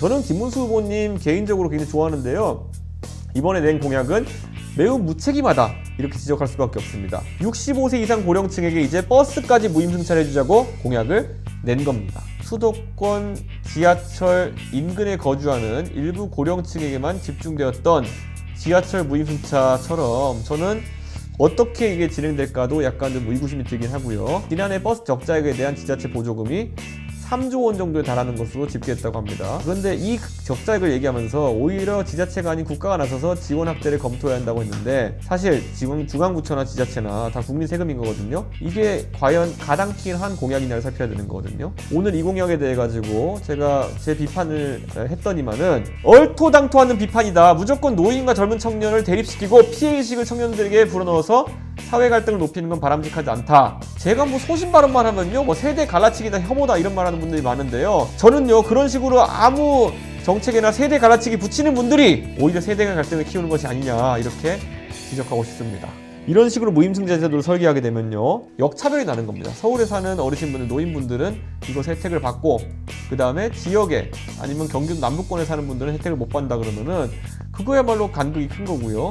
저는 김문수 후보님 개인적으로 굉장히 좋아하는데요. 이번에 낸 공약은 매우 무책임하다 이렇게 지적할 수밖에 없습니다. 65세 이상 고령층에게 이제 버스까지 무임승차를 해주자고 공약을 낸 겁니다. 수도권 지하철 인근에 거주하는 일부 고령층에게만 집중되었던 지하철 무임승차처럼 저는 어떻게 이게 진행될까도 약간 좀 의구심이 들긴 하고요. 지난해 버스 적자액에 대한 지자체 보조금이 3조 원 정도에 달하는 것으로 집계했다고 합니다. 그런데 이 적자액을 얘기하면서 오히려 지자체가 아닌 국가가 나서서 지원 확대를 검토해야 한다고 했는데 사실 지금 중앙부처나 지자체나 다 국민 세금인 거거든요. 이게 과연 가당키한 공약이냐를 살펴야 되는 거거든요. 오늘 이 공약에 대해 가지고 제가 제 비판을 했더니만은 얼토당토하는 비판이다. 무조건 노인과 젊은 청년을 대립시키고 피해의식을 청년들에게 불어넣어서 사회 갈등을 높이는 건 바람직하지 않다. 제가 뭐 소신 발언만 하면요, 뭐 세대 갈라치기다 혐오다 이런 말하는 분들이 많은데요. 저는요 그런 식으로 아무 정책이나 세대 갈라치기 붙이는 분들이 오히려 세대 간 갈등을 키우는 것이 아니냐 이렇게 지적하고 싶습니다. 이런 식으로 무임승자 제도를 설계하게 되면요 역차별이 나는 겁니다. 서울에 사는 어르신분들, 노인분들은 이것 혜택을 받고 그 다음에 지역에 아니면 경기도 남부권에 사는 분들은 혜택을 못 받는다 그러면은 그거야말로 간극이 큰 거고요.